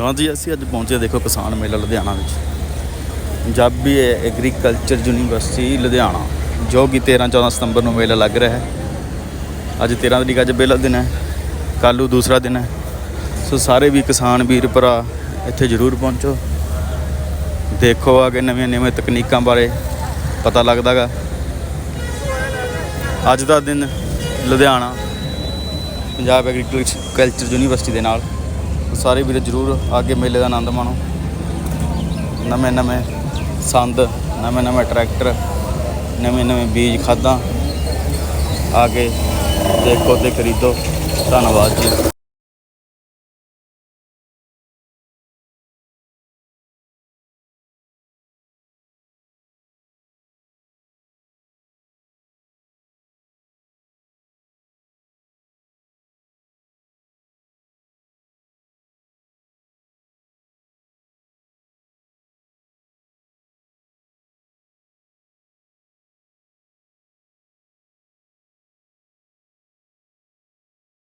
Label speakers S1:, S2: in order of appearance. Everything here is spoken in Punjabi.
S1: ਹਾਂਜੀ ਅਸੀਂ ਅੱਜ ਪਹੁੰਚੇ ਦੇਖੋ ਕਿਸਾਨ ਮੇਲਾ ਲੁਧਿਆਣਾ ਵਿੱਚ। ਪੰਜਾਬੀ ਐਗਰੀਕਲਚਰ ਯੂਨੀਵਰਸਿਟੀ ਲੁਧਿਆਣਾ, ਜੋ ਕਿ 13 14 ਸਤੰਬਰ ਨੂੰ ਮੇਲਾ ਲੱਗ ਰਿਹਾ ਹੈ। ਅੱਜ 13 ਤਰੀਕ ਅੱਜ ਪਹਿਲਾ ਦਿਨ ਹੈ, ਕੱਲ੍ਹ ਨੂੰ ਦੂਸਰਾ ਦਿਨ ਹੈ। ਸੋ ਸਾਰੇ ਵੀ ਕਿਸਾਨ ਵੀਰ ਭਰਾ, ਇੱਥੇ ਜ਼ਰੂਰ ਪਹੁੰਚੋ। ਦੇਖੋ ਆ ਕੇ ਨਵੀਆਂ ਨਵੀਆਂ ਤਕਨੀਕਾਂ ਬਾਰੇ ਪਤਾ ਲੱਗਦਾਗਾ। ਅੱਜ ਦਾ ਦਿਨ ਲੁਧਿਆਣਾ, ਪੰਜਾਬ ਐਗਰੀਕਲਚਰ ਯੂਨੀਵਰਸਿਟੀ ਦੇ ਨਾਲ। ਸਾਰੇ ਵੀਰ ਜਰੂਰ ਆ ਕੇ ਮੇਲੇ ਦਾ ਆਨੰਦ ਮਾਣੋ। ਨਵੇਂ ਨਵੇਂ ਸੰਦ, ਨਵੇਂ ਨਵੇਂ ਟਰੈਕਟਰ, ਨਵੇਂ ਨਵੇਂ ਬੀਜ ਖਾਦਾਂ। ਆ ਕੇ ਦੇਖੋ ਤੇ ਖਰੀਦੋ। ਧੰਨਵਾਦ ਜੀ।